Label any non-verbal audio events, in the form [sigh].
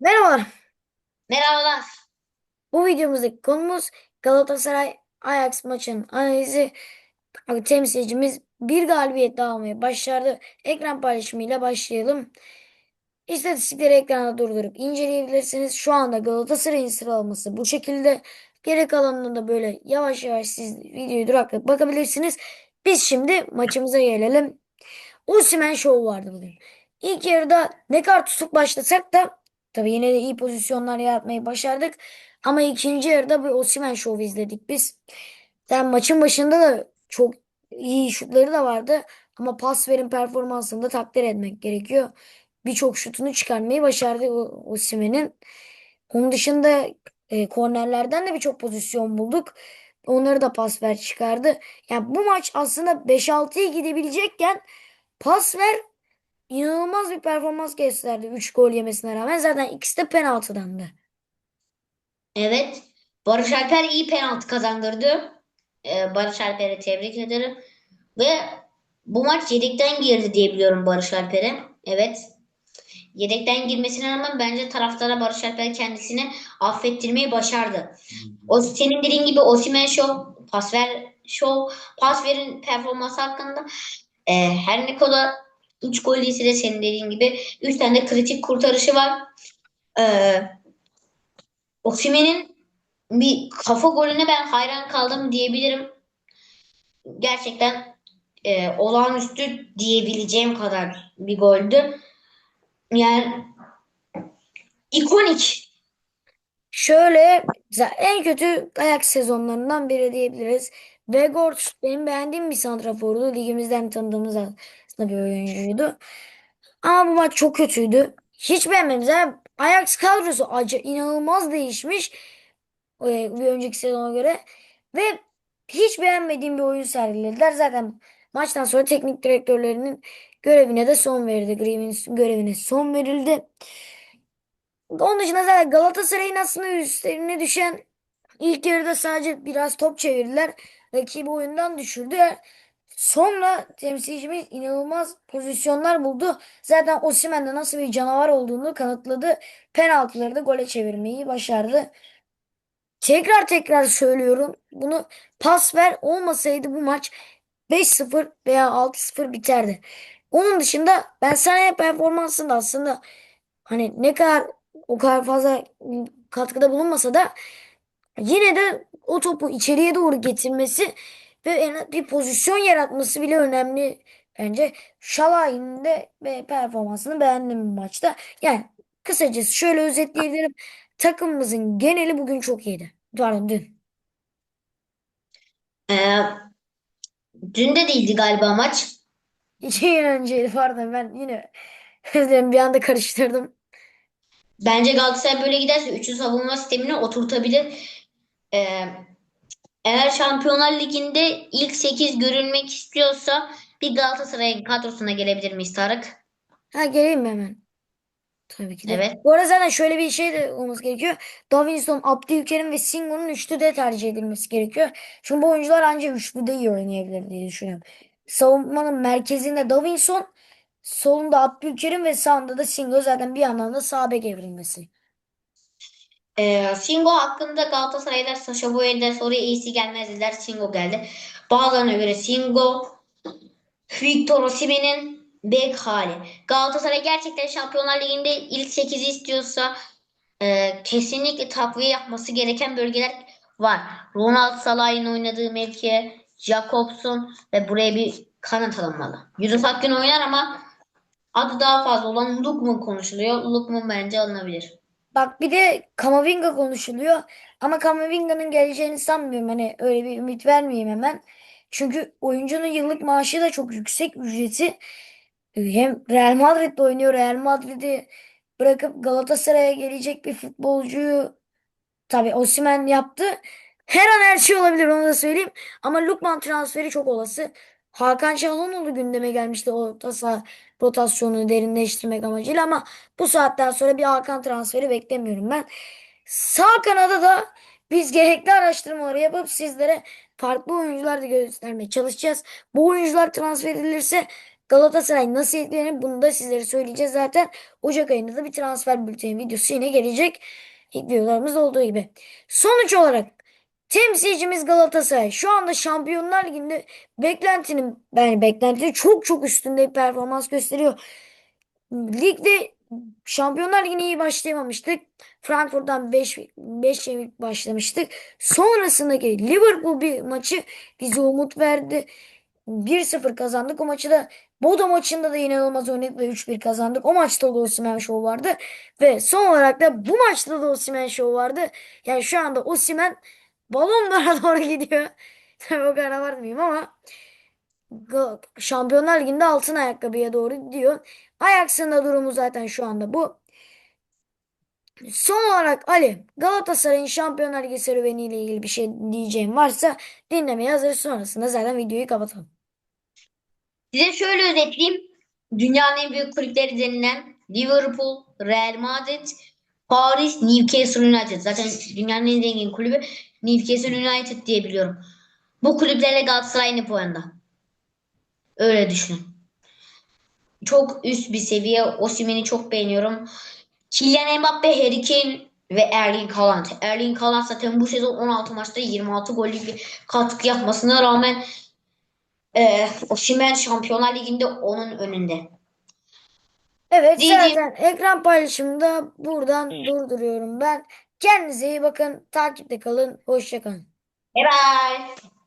Merhabalar. Merhabalar. Bu videomuzdaki konumuz Galatasaray Ajax maçının analizi. Temsilcimiz bir galibiyet daha almayı başardı. Ekran paylaşımıyla başlayalım. İstatistikleri ekranda durdurup inceleyebilirsiniz. Şu anda Galatasaray'ın sıralaması bu şekilde. Geri kalanında da böyle yavaş yavaş siz videoyu duraklatıp bakabilirsiniz. Biz şimdi maçımıza gelelim. Osimhen Show vardı bugün. İlk yarıda ne kadar tutuk başlasak da tabii yine de iyi pozisyonlar yaratmayı başardık. Ama ikinci yarıda bir Osimhen Show izledik biz. Yani maçın başında da çok iyi şutları da vardı. Ama pas verim performansını da takdir etmek gerekiyor. Birçok şutunu çıkarmayı başardı Osimhen'in. Onun dışında e, kornerlerden de birçok pozisyon bulduk. Onları da pas ver çıkardı. Yani bu maç aslında 5-6'ya gidebilecekken pas ver inanılmaz bir performans gösterdi 3 gol yemesine rağmen. Zaten ikisi de penaltıdandı. Evet. Barış Alper iyi penaltı kazandırdı. Ee, Barış Alper'e tebrik ederim. Ve bu maç yedekten girdi diye biliyorum Barış Alper'e. Evet. Yedekten girmesine rağmen bence taraftara Barış Alper kendisini affettirmeyi başardı. O senin dediğin gibi Osimhen Show, pas ver show, pas verin performansı hakkında e, her ne kadar 3 gol değilse de senin dediğin gibi 3 tane de kritik kurtarışı var. Ee, Osimhen'in bir kafa golüne ben hayran kaldım diyebilirim. Gerçekten e, olağanüstü diyebileceğim kadar bir goldü. Yani ikonik. Şöyle en kötü ayak sezonlarından biri diyebiliriz. Weghorst benim beğendiğim bir santrafordu. Ligimizden tanıdığımız aslında bir oyuncuydu. Ama bu maç çok kötüydü. Hiç beğenmedim. Zaten Ajax kadrosu acı inanılmaz değişmiş. e, bir önceki sezona göre. Ve hiç beğenmediğim bir oyun sergilediler. Zaten maçtan sonra teknik direktörlerinin görevine de son verildi. Griezmann'in görevine son verildi. Onun dışında zaten Galatasaray'ın aslında üstlerine düşen ilk yarıda sadece biraz top çevirdiler. Rakibi oyundan düşürdüler. Sonra temsilcimiz inanılmaz pozisyonlar buldu. Zaten Osimhen de nasıl bir canavar olduğunu kanıtladı. Penaltıları da gole çevirmeyi başardı. Tekrar tekrar söylüyorum. Bunu pas ver olmasaydı bu maç 5-0 veya 6-0 biterdi. Onun dışında ben sana performansında aslında hani ne kadar o kadar fazla katkıda bulunmasa da yine de o topu içeriye doğru getirmesi ve bir pozisyon yaratması bile önemli bence. Şalay'ın ve performansını beğendim bu maçta. Yani kısacası şöyle özetleyebilirim. Takımımızın geneli bugün çok iyiydi. Pardon dün. Ee, dün de değildi galiba maç. İki gün önceydi pardon ben yine [laughs] bir anda karıştırdım. Bence Galatasaray böyle giderse üçlü savunma sistemini oturtabilir. Ee, eğer Şampiyonlar Ligi'nde ilk 8 görülmek istiyorsa bir Galatasaray'ın kadrosuna gelebilir miyiz Tarık? Ha geleyim mi hemen? Tabii ki de. Evet. Bu arada zaten şöyle bir şey de olması gerekiyor. Davinson, Abdülkerim ve Singo'nun üçlü de tercih edilmesi gerekiyor. Çünkü bu oyuncular ancak üçlü de iyi oynayabilir diye düşünüyorum. Savunmanın merkezinde Davinson, solunda Abdülkerim ve sağında da Singo zaten bir yandan da sağ bek evrilmesi. Ee, Singo hakkında Galatasaray'da Sacha Boey'den sonra iyisi gelmez dediler. Singo geldi. Bazılarına göre Singo Victor Osimhen'in bek hali. Galatasaray gerçekten Şampiyonlar Ligi'nde ilk 8'i istiyorsa e, kesinlikle takviye yapması gereken bölgeler var. Ronald Salah'ın oynadığı mevkiye Jakobson ve buraya bir kanat alınmalı. Yunus Akgün oynar ama adı daha fazla olan Lukman konuşuluyor. Lukman bence alınabilir. Bak bir de Kamavinga konuşuluyor. Ama Kamavinga'nın geleceğini sanmıyorum. Hani öyle bir ümit vermeyeyim hemen. Çünkü oyuncunun yıllık maaşı da çok yüksek ücreti. Hem Real Madrid'de oynuyor. Real Madrid'i bırakıp Galatasaray'a gelecek bir futbolcuyu tabii Osimhen yaptı. Her an her şey olabilir onu da söyleyeyim. Ama Lukman transferi çok olası. Hakan Çalhanoğlu gündeme gelmişti o tasa rotasyonu derinleştirmek amacıyla ama bu saatten sonra bir Hakan transferi beklemiyorum ben. Sağ kanada da biz gerekli araştırmaları yapıp sizlere farklı oyuncular da göstermeye çalışacağız. Bu oyuncular transfer edilirse Galatasaray nasıl etkilenir bunu da sizlere söyleyeceğiz. Zaten Ocak ayında da bir transfer bülteni videosu yine gelecek. Videolarımız olduğu gibi. Sonuç olarak temsilcimiz Galatasaray şu anda Şampiyonlar Ligi'nde beklentinin yani beklentinin çok çok üstünde bir performans gösteriyor. Ligde Şampiyonlar Ligi'ne iyi başlayamamıştık. Frankfurt'tan 5 5 yenilip başlamıştık. Sonrasındaki Liverpool bir maçı bize umut verdi. 1-0 kazandık. O maçı da Bodo maçında da inanılmaz oynadık ve 3-1 kazandık. O maçta da Osimhen Show vardı. Ve son olarak da bu maçta da Osimhen Show vardı. Yani şu anda Osimhen balonlara [laughs] doğru gidiyor. Tabii o kadar abartmayayım ama Şampiyonlar Ligi'nde altın ayakkabıya doğru gidiyor. Ajax'ın da durumu zaten şu anda bu. Son olarak Ali, Galatasaray'ın Şampiyonlar Ligi serüveniyle ilgili bir şey diyeceğim varsa dinlemeye hazırız. Sonrasında zaten videoyu kapatalım. Size şöyle özetleyeyim. Dünyanın en büyük kulüpleri denilen Liverpool, Real Madrid, Paris, Newcastle United. Zaten dünyanın en zengin kulübü Newcastle United diye biliyorum. Bu kulüplerle Galatasaray aynı puanda. Öyle düşünün. Çok üst bir seviye. Osimhen'i çok beğeniyorum. Kylian Mbappe, Harry Kane ve Erling Haaland. Erling Haaland zaten bu sezon 16 maçta 26 gollük bir katkı yapmasına rağmen e, Osimhen Şampiyonlar Ligi'nde onun önünde. Evet Diyeceğim- zaten ekran paylaşımını da buradan durduruyorum ben. Kendinize iyi bakın. Takipte kalın. Hoşça kalın. Bye bye.